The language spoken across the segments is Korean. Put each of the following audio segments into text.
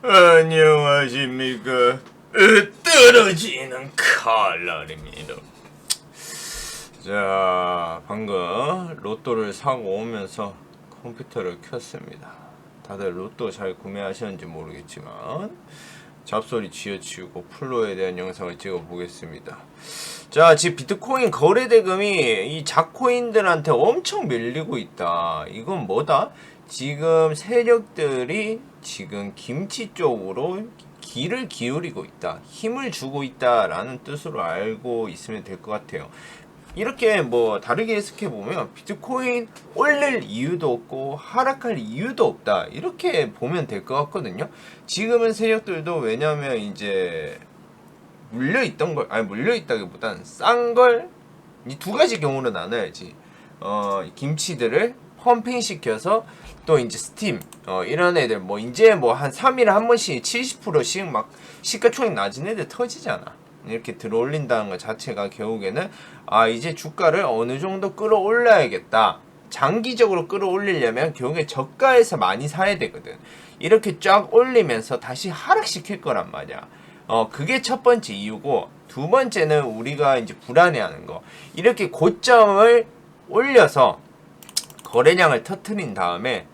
안녕하십니까. 으, 떨어지는 칼날입니다. 자, 방금 로또를 사고 오면서 컴퓨터를 켰습니다. 다들 로또 잘 구매하셨는지 모르겠지만 잡소리 쥐어치우고 플로에 대한 영상을 찍어 보겠습니다. 자, 지금 비트코인 거래 대금이 이 작코인들한테 엄청 밀리고 있다. 이건 뭐다? 지금 세력들이 지금 김치 쪽으로 기를 기울이고 있다. 힘을 주고 있다라는 뜻으로 알고 있으면 될 것 같아요. 이렇게 뭐 다르게 해석해 보면 비트코인 올릴 이유도 없고 하락할 이유도 없다 이렇게 보면 될 것 같거든요. 지금은 세력들도 왜냐면 이제 물려 있던 걸 아니 물려 있다기보단 싼 걸 이 두 가지 경우로 나눠야지. 어 김치들을 펌핑 시켜서 또 이제 스팀 어 이런 애들 뭐 이제 뭐 한 3일에 한 번씩 70%씩 막 시가총액 낮은 애들 터지잖아. 이렇게 들어올린다는 것 자체가 결국에는 아 이제 주가를 어느 정도 끌어올려야겠다. 장기적으로 끌어올리려면 결국에 저가에서 많이 사야 되거든. 이렇게 쫙 올리면서 다시 하락시킬 거란 말이야. 어 그게 첫 번째 이유고 두 번째는 우리가 이제 불안해하는 거. 이렇게 고점을 올려서 거래량을 터트린 다음에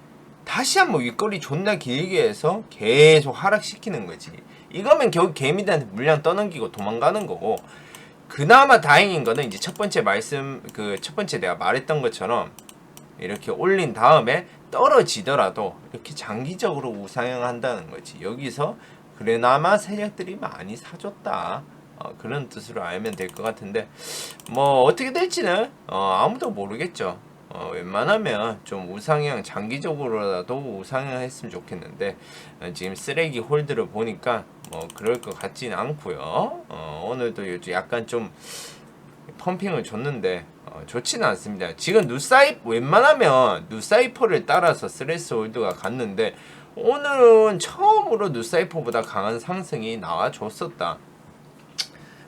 다시 한번 윗거리 존나 길게 해서 계속 하락시키는 거지. 이거면 결국 개미들한테 물량 떠넘기고 도망가는 거고 그나마 다행인 거는 이제 첫 번째 말씀 그 첫 번째 내가 말했던 것처럼 이렇게 올린 다음에 떨어지더라도 이렇게 장기적으로 우상향한다는 거지. 여기서 그래나마 세력들이 많이 사줬다. 어, 그런 뜻으로 알면 될 것 같은데 뭐 어떻게 될지는 어, 아무도 모르겠죠. 어, 웬만하면 좀 우상향 장기적으로라도 우상향 했으면 좋겠는데 어, 지금 쓰레기 홀드를 보니까 뭐 그럴 것 같지는 않고요. 어, 오늘도 요즘 약간 좀 펌핑을 줬는데 어, 좋지는 않습니다. 지금 누사이 웬만하면 누사이퍼를 따라서 스레스 홀드가 갔는데 오늘은 처음으로 누사이퍼보다 강한 상승이 나와줬었다.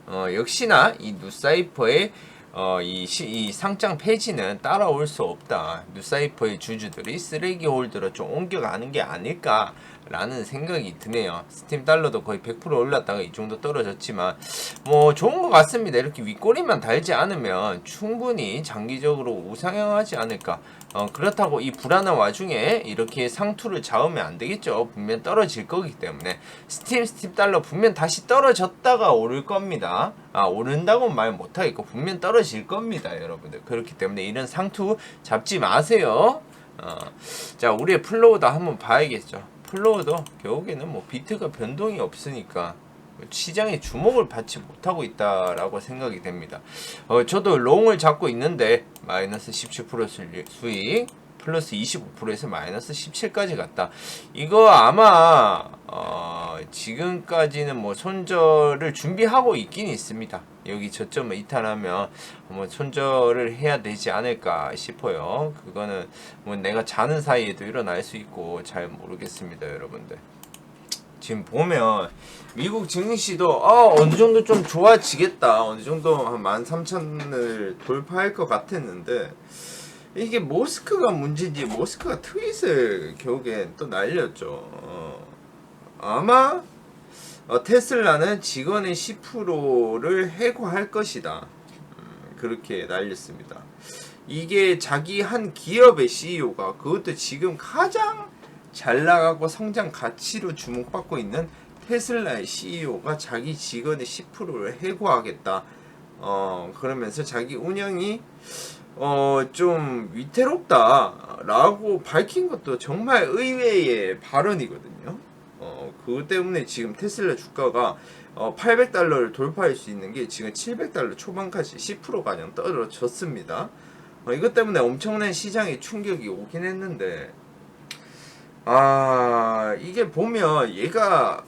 어, 역시나 이 누사이퍼의 어, 이, 시, 이 상장 폐지는 따라올 수 없다. 뉴사이퍼의 주주들이 쓰레기 홀드로 좀 옮겨가는 게 아닐까라는 생각이 드네요. 스팀 달러도 거의 100% 올랐다가 이 정도 떨어졌지만 뭐 좋은 것 같습니다. 이렇게 윗꼬리만 달지 않으면 충분히 장기적으로 우상향하지 않을까. 어, 그렇다고 이 불안한 와중에 이렇게 상투를 잡으면 안 되겠죠. 분명 떨어질 거기 때문에 스팀 스팀 달러 분명 다시 떨어졌다가 오를 겁니다. 아 오른다고 말 못하겠고 분명 떨어질 겁니다, 여러분들. 그렇기 때문에 이런 상투 잡지 마세요. 어, 자 우리의 플로우도 한번 봐야겠죠. 플로우도 결국에는 뭐 비트가 변동이 없으니까 시장에 주목을 받지 못하고 있다라고 생각이 됩니다. 어, 저도 롱을 잡고 있는데 마이너스 17% 수익 플러스 25%에서 마이너스 17까지 갔다. 이거 아마 어, 지금까지는 뭐 손절을 준비하고 있긴 있습니다. 여기 저점을 이탈하면 뭐 손절을 해야 되지 않을까 싶어요. 그거는 뭐 내가 자는 사이에도 일어날 수 있고 잘 모르겠습니다, 여러분들. 지금 보면 미국 증시도 어, 어느 정도 좀 좋아지겠다. 어느 정도 한 13,000을 돌파할 것 같았는데 이게 모스크가 문제지 모스크가 트윗을 결국엔 또 날렸죠. 어, 아마 어, 테슬라는 직원의 10%를 해고할 것이다. 음, 그렇게 날렸습니다. 이게 자기 한 기업의 CEO가 그것도 지금 가장 잘 나가고 성장 가치로 주목받고 있는 테슬라의 CEO가 자기 직원의 10%를 해고하겠다. 어, 그러면서 자기 운영이 어, 좀 위태롭다라고 밝힌 것도 정말 의외의 발언이거든요. 어, 그것 때문에 지금 테슬라 주가가 어, 800달러를 돌파할 수 있는 게 지금 700달러 초반까지 10%가량 떨어졌습니다. 어, 이것 때문에 엄청난 시장의 충격이 오긴 했는데, 아, 이게 보면 얘가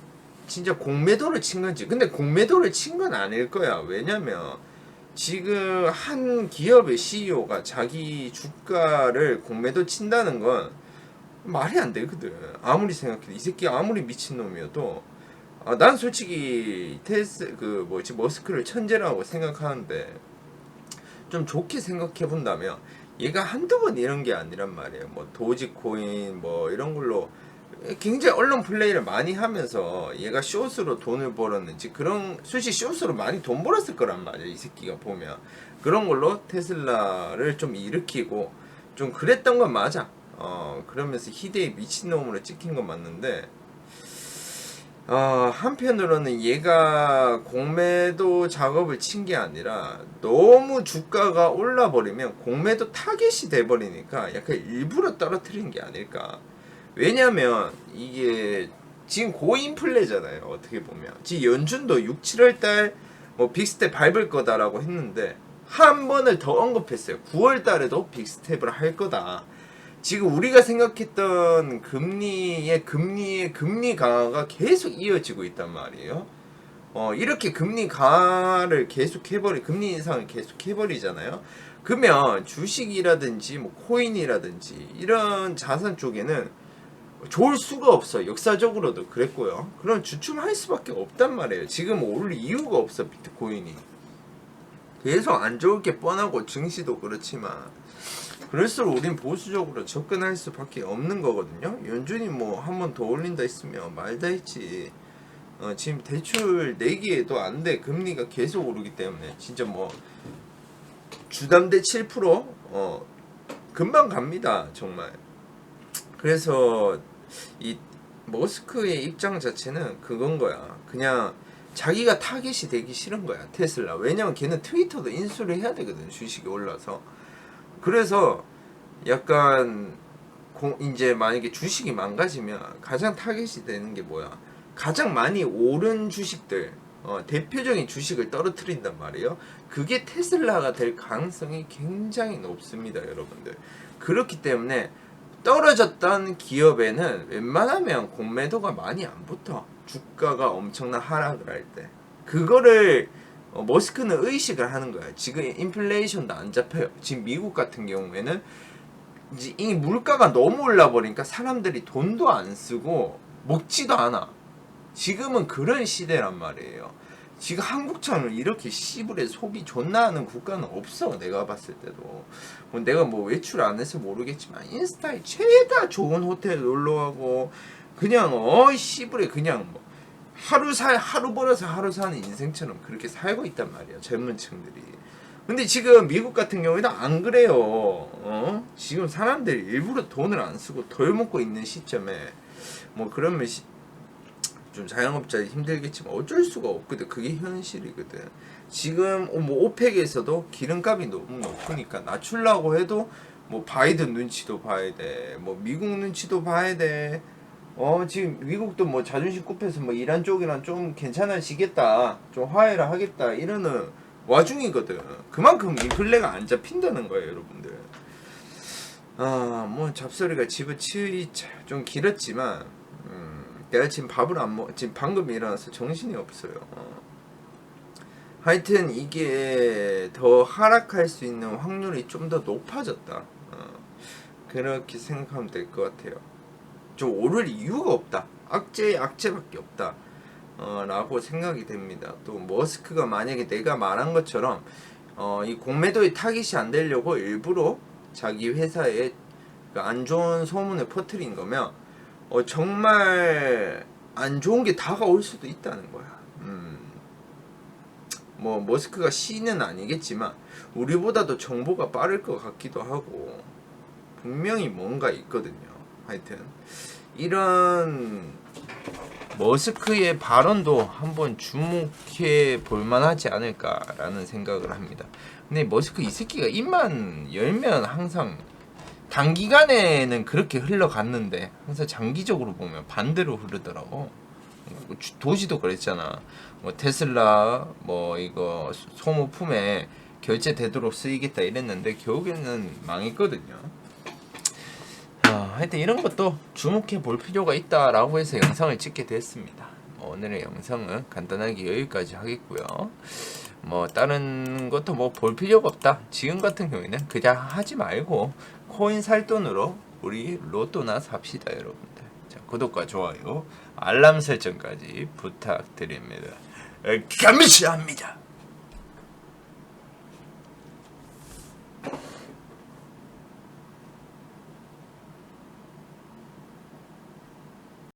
진짜 공매도를 친 건지, 근데 공매도를 친 건 아닐 거야. 왜냐면, 지금 한 기업의 CEO가 자기 주가를 공매도 친다는 건 말이 안 되거든. 아무리 생각해도 이 새끼 아무리 미친놈이어도 아, 난 솔직히 테스 그 뭐지 머스크를 천재라고 생각하는데 좀 좋게 생각해 본다면 얘가 한두 번 이런 게 아니란 말이에요. 뭐 도지코인 뭐 이런 걸로 굉장히 언론 플레이를 많이 하면서 얘가 숏으로 돈을 벌었는지 그런 솔직히 숏으로 많이 돈 벌었을 거란 말이야 이 새끼가 보면 그런 걸로 테슬라를 좀 일으키고 좀 그랬던 건 맞아 어 그러면서 희대의 미친놈으로 찍힌 건 맞는데 어, 한편으로는 얘가 공매도 작업을 친 게 아니라 너무 주가가 올라버리면 공매도 타겟이 돼버리니까 약간 일부러 떨어뜨린 게 아닐까. 왜냐면 이게 지금 고인플레잖아요. 어떻게 보면. 지금 연준도 6, 7월 달뭐 빅스텝 밟을 거다라고 했는데 한 번을 더 언급했어요. 9월 달에도 빅스텝을 할 거다. 지금 우리가 생각했던 금리의 금리의 금리 강화가 계속 이어지고 있단 말이에요. 어, 이렇게 금리 강화를 계속 해버리, 금리 인상을 계속 해버리잖아요. 그러면 주식이라든지 뭐 코인이라든지 이런 자산 쪽에는 좋을 수가 없어. 역사적으로도 그랬고요. 그런 주춤할 수밖에 없단 말이에요. 지금 오를 이유가 없어 비트코인이. 계속 안 좋을 게 뻔하고 증시도 그렇지만 그럴수록 우린 보수적으로 접근할 수밖에 없는 거거든요. 연준이 뭐 한 번 더 올린다 했으면 말다 했지. 어, 지금 대출 내기에도 안 돼. 금리가 계속 오르기 때문에 진짜 뭐 주담대 7% 어, 금방 갑니다. 정말. 그래서 이 머스크의 입장 자체는 그건 거야. 그냥 자기가 타겟이 되기 싫은 거야. 테슬라. 왜냐면 걔는 트위터도 인수를 해야 되거든. 주식이 올라서. 그래서 약간 공, 이제 만약에 주식이 망가지면 가장 타겟이 되는 게 뭐야? 가장 많이 오른 주식들 어, 대표적인 주식을 떨어뜨린단 말이에요. 그게 테슬라가 될 가능성이 굉장히 높습니다, 여러분들. 그렇기 때문에 떨어졌던 기업에는 웬만하면 공매도가 많이 안 붙어. 주가가 엄청난 하락을 할 때. 그거를 어, 머스크는 의식을 하는 거야. 지금 인플레이션도 안 잡혀요. 지금 미국 같은 경우에는 이제 이 물가가 너무 올라 버리니까 사람들이 돈도 안 쓰고 먹지도 않아. 지금은 그런 시대란 말이에요. 지금 한국처럼 이렇게 시불에 소비 존나 하는 국가는 없어. 내가 봤을 때도. 뭐 내가 뭐 외출 안 해서 모르겠지만 인스타에 최다 좋은 호텔 놀러 가고 그냥 어이 시불에 그냥 뭐 하루 살 하루 벌어서 하루 사는 인생처럼 그렇게 살고 있단 말이야 젊은 층들이. 근데 지금 미국 같은 경우에는 안 그래요. 어? 지금 사람들이 일부러 돈을 안 쓰고 덜 먹고 있는 시점에 뭐 그러면 시, 좀 자영업자 힘들겠지만 어쩔 수가 없거든. 그게 현실이거든. 지금 뭐 오펙에서도 기름값이 너무 높으니까 낮추려고 해도 뭐 바이든 눈치도 봐야 돼. 뭐 미국 눈치도 봐야 돼. 어 지금 미국도 뭐 자존심 굽혀서 뭐 이란 쪽이랑 좀 괜찮아지겠다 좀 화해를 하겠다 이러는 와중이거든 그만큼 인플레가 안 잡힌다는 거예요 여러분들 아 뭐 잡소리가 집어치이 좀 길었지만 음, 내가 지금 밥을 안 먹, 지금 방금 일어나서 정신이 없어요 어. 하여튼 이게 더 하락할 수 있는 확률이 좀 더 높아졌다 어. 그렇게 생각하면 될 것 같아요 좀 오를 이유가 없다. 악재의 악재밖에 없다. 어, 라고 생각이 됩니다. 또 머스크가 만약에 내가 말한 것처럼 어, 이 공매도의 타깃이 안 되려고 일부러 자기 회사에 그안 좋은 소문을 퍼뜨린 거면 어, 정말 안 좋은 게 다가올 수도 있다는 거야. 음. 뭐 머스크가 C는 아니겠지만 우리보다도 정보가 빠를 것 같기도 하고 분명히 뭔가 있거든요. 하여튼 이런 머스크의 발언도 한번 주목해 볼 만하지 않을까라는 생각을 합니다. 근데 머스크 이 새끼가 입만 열면 항상 단기간에는 그렇게 흘러갔는데 항상 장기적으로 보면 반대로 흐르더라고. 도시도 그랬잖아. 뭐 테슬라 뭐 이거 소모품에 결제되도록 쓰이겠다 이랬는데 결국에는 망했거든요. 어, 하여튼 이런 것도 주목해 볼 필요가 있다라고 해서 영상을 찍게 됐습니다. 어, 오늘의 영상은 간단하게 여기까지 하겠고요. 뭐 다른 것도 뭐 볼 필요가 없다. 지금 같은 경우에는 그냥 하지 말고 코인 살 돈으로 우리 로또나 삽시다 여러분들. 자 구독과 좋아요, 알람 설정까지 부탁드립니다. 감사합니다.